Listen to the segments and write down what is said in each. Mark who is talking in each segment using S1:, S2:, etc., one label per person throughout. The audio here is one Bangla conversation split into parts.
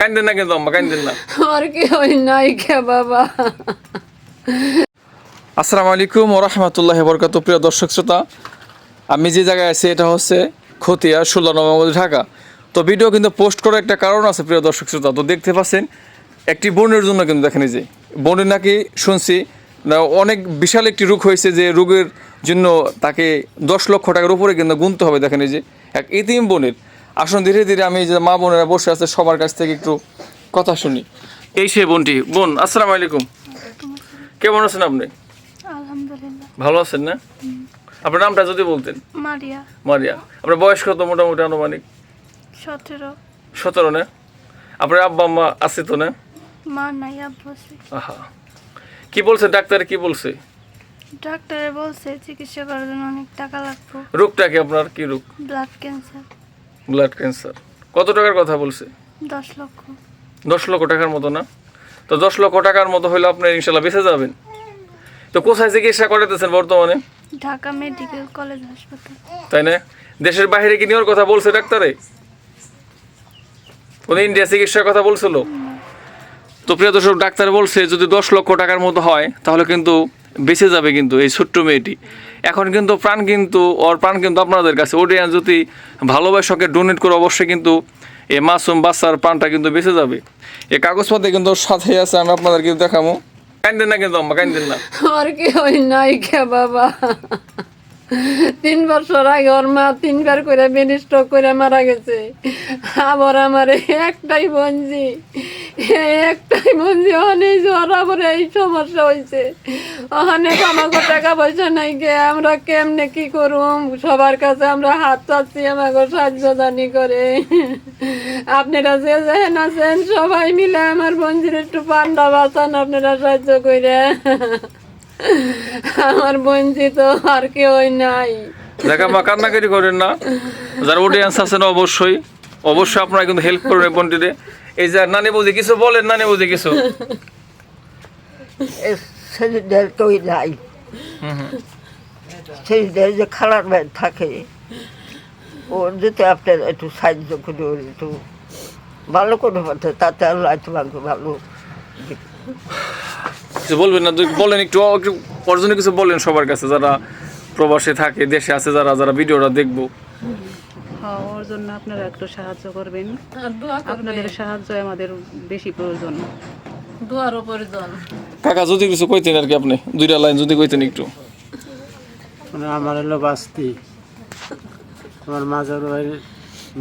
S1: কান্দেন না কিন্তু আম্মা কান্দেন না
S2: আর কি নাই কে বাবা
S1: আসসালামু আলাইকুম ওরহমতুল্লাহ বরকাত প্রিয় দর্শক শ্রোতা। আমি যে জায়গায় আছি এটা হচ্ছে খতিয়া ষোলো নভেম্বর ঢাকা। তো ভিডিও কিন্তু পোস্ট করার একটা কারণ আছে প্রিয় দর্শক শ্রোতা। তো দেখতে পাচ্ছেন একটি বোনের জন্য কিন্তু দেখেন এই যে বোনের নাকি শুনছি না অনেক বিশাল একটি রোগ হয়েছে যে রোগের জন্য তাকে দশ লক্ষ টাকার উপরে কিন্তু গুনতে হবে দেখেন এই যে এক ইতিম বোনের। আসুন ধীরে ধীরে আমি যে মা বোনেরা বসে আছে সবার কাছ থেকে একটু কথা শুনি। এই সে বোনটি। বোন আসসালামু আলাইকুম। কেমন আছেন আপনি?
S3: আলহামদুলিল্লাহ।
S1: ভালো আছেন না? আপনার নামটা যদি বলতেন।
S3: মারিয়া।
S1: মারিয়া। আপনার বয়স কত মোটামুটি আনুমানিক?
S3: সতেরো।
S1: সতেরো না? আপনার আব্বা আম্মা আছে তো না?
S3: মা নাই আব্বাসি
S1: আহা। কি বলছে? ডাক্তার কি বলছে?
S3: ডাক্তারে বলছে চিকিৎসা করার জন্য অনেক টাকা লাগবে।
S1: রোগটা কি আপনার? কি রোগ?
S3: Blood cancer.
S1: Blood cancer. কত টাকার কথা বলছে?
S3: দশ লক্ষ।
S1: দশ লক্ষ টাকার মতো না? তো দশ লক্ষ টাকার মতো হলে আপনি ইনশাল্লাহ বেঁচে যাবেন। তো কোথায় চিকিৎসা করাতেছেন বর্তমানে?
S3: ঢাকা মেডিকেল কলেজ হাসপাতাল।
S1: তাই না? দেশের বাইরে কি নেওয়ার কথা বলছে ডাক্তারে? কোনো ইন্ডিয়া চিকিৎসার কথা বলছিল? তো প্রিয় দর্শক ডাক্তার বলছে যদি দশ লক্ষ টাকার মতো হয় তাহলে কিন্তু বেঁচে যাবে কিন্তু এই ছোট্ট মেয়েটি। এখন কিন্তু প্রাণ কিন্তু, ওর প্রাণ কিন্তু আপনাদের কাছে। ওডিয়ান যদি ভালোবাসাকে ডোনেট করে, অবশ্যই কিন্তু এই মাসুম বাচ্চার প্রাণটা কিন্তু বেঁচে যাবে। এই কাগজপত্রে কিন্তু সাথে আছে, আমি আপনাদের কিন্তু দেখাবো কান্দেন না কিন্তু আম্মা কান্দেন না।
S2: আর কি হয় নাই বাবা। তিন বছর আগে ওর মা, তিনবার করে স্ট্রোক করে মারা গেছে। আবার আমার একটাই বঞ্জি একটাই বঞ্জি অনেক জ্বর আবার এই সমস্যা হয়েছে। অনেক আমাকে টাকা পয়সা নাই গে, আমরা কেমনে কি করুম? সবার কাছে আমরা হাত চাচ্ছি আমাকে সাহায্য দানি করে। আপনারা যে যেহেন আছেন, সবাই মিলে আমার বঞ্জির একটু পান্ডা বাঁচান, আপনারা সাহায্য করে আমার বঞ্চি তো আর কেউ নাই।
S1: দেখা মা, কান্নাকাটি করেন না। যারা অডিয়েন্স আছেন অবশ্যই। অবশ্যই আপনারা কিন্তু হেল্প করবেন বোনটিতে এই যে নানি বুঝি কিছু বলেন নানি বুঝি কিছু।
S4: ছেলেদের নাই। ছেলেদের যে খালার ব্যাগ থাকে ওর যদি আপনার একটু সাহায্য করে ওর একটু ভালো করে পারতে তাতে আল্লাহ তোমাকে ভালো
S1: কিছু বলবেন না বলেন একটু একটু অর্জনে কিছু বলেন সবার কাছে যারা প্রবাসে থাকে দেশে আছে যারা যারা ভিডিওটা দেখব।
S5: জন্য আপনারা একটু সাহায্য করবেন। আপনাদের সাহায্য আমাদের বেশি প্রয়োজন।
S2: দোয়ার উপরে জল
S1: কাকা যদি কিছু কইতেন আর কি আপনি দুইটা লাইন যদি কইতেন একটু।
S6: মানে আমার হলো বাস্তি। আমার মাজার ভাইয়ের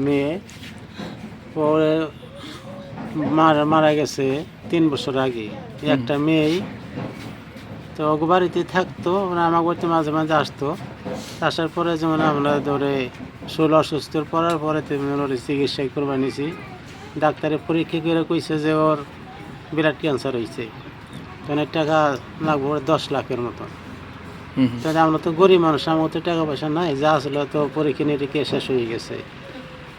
S6: মেয়ে পরে মারা মারা গেছে তিন বছর আগে। একটা মেয়েই তো ওকে বাড়িতে থাকতো মানে আমার বাড়িতে মাঝে মাঝে আসতো। আসার পরে যেমন আমরা ধরে শরীর অসুস্থ পড়ার পরে তেমনি ওর চিকিৎসা করবা নিছি। ডাক্তারে পরীক্ষা করে কইছে যে ওর বিরাট ক্যান্সার হয়েছে তো অনেক টাকা লাগবে ওর দশ লাখের মতন। তাহলে আমরা তো গরিব মানুষ আমার তো টাকা পয়সা নাই যা আসলে তো পরীক্ষা নিরীক্ষা শেষ হয়ে গেছে।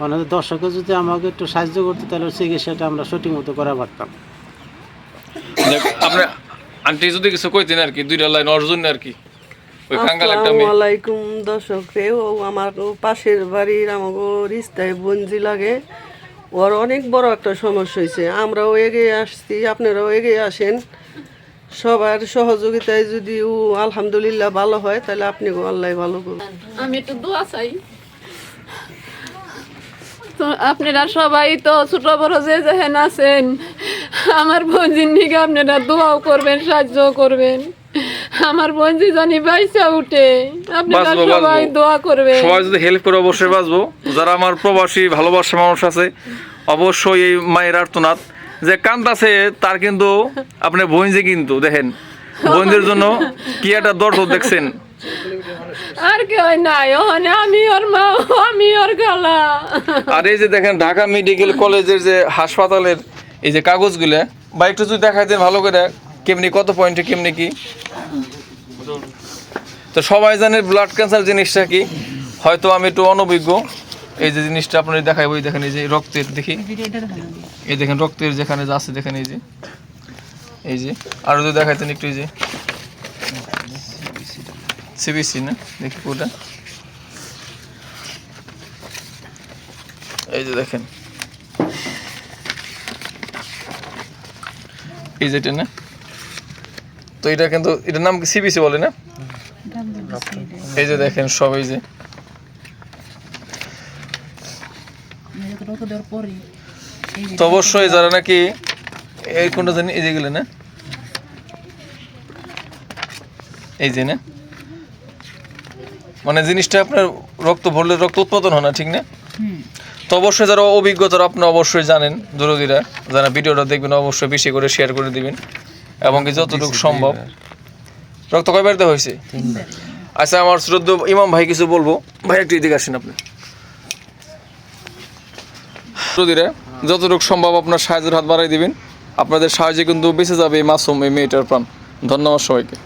S6: মানে দর্শকে যদি আমাকে একটু সাহায্য করতো তাহলে চিকিৎসাটা আমরা সঠিক মতো করা পারতাম।
S1: আন্টি যদি কিছু কইতেন আর কি দুইটা লাইন অর্জুন আর কি। ওই কাঙ্গাল একটা মেয়ে।
S7: আসসালামাইকুম দর্শক রে ও আমার ও পাশের বাড়ির আমাকে রিস্তায় বঞ্জি লাগে। ওর অনেক বড় একটা সমস্যা হয়েছে আমরাও এগিয়ে আসছি আপনারাও এগিয়ে আসেন। সবার সহযোগিতায় যদি ও আলহামদুলিল্লাহ ভালো হয় তাহলে আপনি আল্লাহ ভালো করুন।
S2: আমি একটু দোয়া চাই। তো আপনারা সবাই তো ছোট বড় যে যেহেন আছেন আমার বোনজির নিকে আপনারা দোয়াও করবেন সাহায্য করবেন। আমার বোনজি জানি বাইসা উঠে আপনারা সবাই দোয়া করবেন।
S1: সবাই যদি হেল্প করে অবশ্যই বাঁচবো। যারা আমার প্রবাসী ভালোবাসা মানুষ আছে অবশ্যই এই মায়ের আর্তনাদ। যে কান্দাছে তার কিন্তু আপনি বইনজি কিন্তু দেখেন। বইনদের জন্য কি একটা দর্দ দেখছেন।
S2: আর কেউ নাই ওখানে আমি ওর মা আমি ওর গালা।
S1: আর এই যে দেখেন ঢাকা মেডিকেল কলেজের যে হাসপাতালের এই যে কাগজগুলো বা একটু যদি দেখাই দেন ভালো করে, কেমনি, কত পয়েন্টে কেমনি কি? তো সবাই জানে ব্লাড ক্যান্সার জিনিসটা কি? হয়তো আমি একটু অনভিজ্ঞ। এই যে জিনিসটা আপনার দেখাই, ওই দেখেন এই যে রক্তের, দেখি। এই দেখেন রক্তের যেখানে যা আছে, দেখেন এই যে। এই যে, আর যদি দেখাইতেন একটু এই যে। সিবিসি না? দেখি পুরোটা এই যে দেখেন। এই যেটা না? তো এটা কিন্তু, এটার নাম সিবিসি বলে না? এই যে দেখেন সব, এই যে। তো অবশ্যই যারা নাকি এই কোনটা জানি, এই যেগুলো না? এই যে না? মানে জিনিসটা আপনার রক্ত ভরলে রক্ত উৎপাদন হয় না, ঠিক না? তো অবশ্যই যারা অভিজ্ঞতার আপনি অবশ্যই জানেন দূরদীরা। যারা ভিডিওটা দেখবেন অবশ্যই বেশি করে শেয়ার করে দিবেন। এবং কি যতটুকু সম্ভব। রক্ত কয়বার দেওয়া হয়েছে? আচ্ছা আমার শ্রদ্ধ ইমাম ভাই কিছু বলব। ভাই একটু এদিকে আসেন আপনি। শ্রদ্ধীরা যতটুকু সম্ভব আপনার সাহায্যের হাত বাড়াই দিবেন। আপনাদের সাহায্যে কিন্তু বেঁচে যাবে এই মাসুম এই মেয়েটার প্রাণ। ধন্যবাদ সবাইকে।